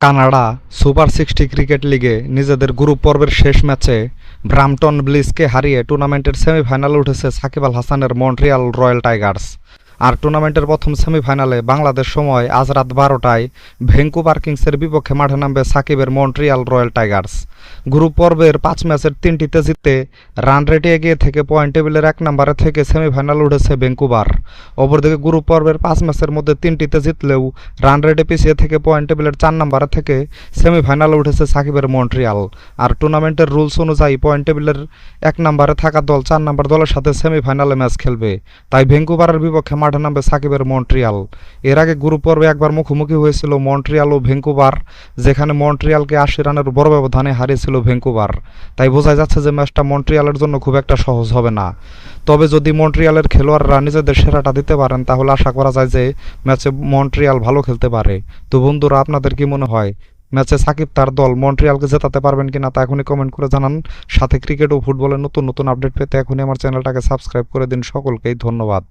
Canada super sixty cricket লিগে নিজেদের group পর্বের শেষ ম্যাচে ব্রামটন ব্লিজকে হারিয়ে টুর্নামেন্টের সেমিফাইনালে উঠেছে সাকিব আল হাসানের মন্ট্রিয়াল রয়্যাল টাইগার্স। আর টুর্নামেন্টের প্রথম সেমিফাইনালে বাংলাদেশ সময় আজ রাত বারোটায় ভেঙ্কুভার কিংসের বিপক্ষে মাঠে নামবে সাকিবের মন্ট্রিয়াল রয়্যাল টাইগার্স। গ্রুপ পর্বের পাঁচ ম্যাচের তিনটিতে জিততে রান রেটে এগিয়ে থেকে পয়েন্ট টেবিলের এক নম্বরে থেকে সেমিফাইনাল উঠেছে ভেঙ্কুভার অপরদিকে গ্রুপ পর্বের পাঁচ ম্যাচের মধ্যে তিনটিতে জিতলেও রান রেটে পিছিয়ে থেকে পয়েন্ট টেবিলের চার নম্বরে থেকে সেমিফাইনালে উঠেছে সাকিবের মন্ট্রিয়াল। আর টুর্নামেন্টের রুলস অনুযায়ী পয়েন্ট টেবিলের এক নম্বরে থাকা দল চার নম্বর দলের সাথে সেমিফাইনালে ম্যাচ খেলবে। তাই ভেঙ্কুভারের বিপক্ষে মাঠে নামবে সাকিবের মন্ট্রিয়াল। এর আগে গ্রুপ পর্বে একবার মুখোমুখি হয়েছিল মন্ট্রিয়াল ও ভেঙ্কুবার যেখানে মন্ট্রিয়ালকে আশি রানের বড় ব্যবধানে হারিয়েছিল ভেঙ্কুবার তাই বোঝা যাচ্ছে যে ম্যাচটা মন্ট্রিয়ালের জন্য খুব একটা সহজ হবে না। তবে যদি মন্ট্রিয়ালের খেলোয়াড়রা নিজেদের সেরাটা দিতে পারেন, তাহলে আশা করা যায় যে ম্যাচে মন্ট্রিয়াল ভালো খেলতে পারে। তো বন্ধুরা, আপনাদের কি মনে হয়, ম্যাচে সাকিব তার দল মন্ট্রিয়ালকে জেতাতে পারবেন কিনা তা এখনই কমেন্ট করে জানান। সাথে ক্রিকেট ও ফুটবলের নতুন নতুন আপডেট পেতে এখনই আমার চ্যানেলটাকে সাবস্ক্রাইব করে দিন। সকলকেই ধন্যবাদ।